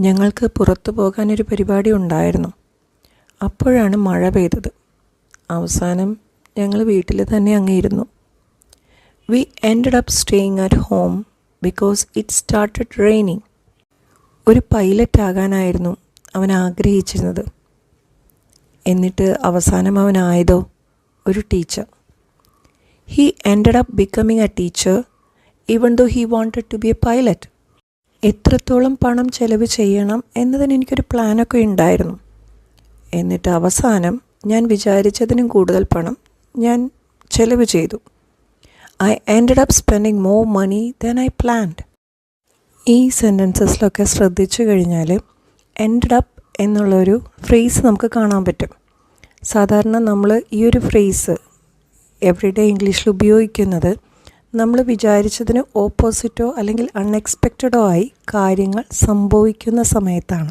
ഞങ്ങൾക്ക് പുറത്തു പോകാനൊരു പരിപാടി ഉണ്ടായിരുന്നു. അപ്പോഴാണ് മഴ പെയ്തത്. അവസാനം ഞങ്ങൾ വീട്ടിൽ തന്നെ അങ്ങ് ഇരുന്നു we ended up staying at home because it started raining ഒരു പൈലറ്റ് ആകാനായിരുന്നു അവൻ ആഗ്രഹിച്ചിരുന്നത്. എന്നിട്ട് അവസാനം അവനായതോ ഒരു teacher he ended up becoming a teacher even though he wanted to be a pilot എത്രത്തോളം പണം ചെലവ് ചെയ്യണം എന്നതിന് എനിക്കൊരു പ്ലാനൊക്കെ ഉണ്ടായിരുന്നു. എന്നിട്ട് അവസാനം ഞാൻ വിചാരിച്ചതിനും കൂടുതൽ പണം ഞാൻ ചെലവ് ചെയ്തു. I ended up spending more money than I planned ഈ സെന്റൻസസിലൊക്കെ ശ്രദ്ധിച്ചു കഴിഞ്ഞാൽ എൻഡഡ് അപ്പ് എന്നുള്ളൊരു ഫ്രേസ് നമുക്ക് കാണാൻ പറ്റും. സാധാരണ നമ്മൾ ഈ ഒരു ഫ്രേസ് എവറിഡേ ഇംഗ്ലീഷിൽ ഉപയോഗിക്കുന്നത് നമ്മൾ വിചാരിച്ചതിന് ഓപ്പോസിറ്റോ അല്ലെങ്കിൽ അൺഎക്സ്പെക്റ്റഡോ ആയി കാര്യങ്ങൾ സംഭവിക്കുന്ന സമയത്താണ്.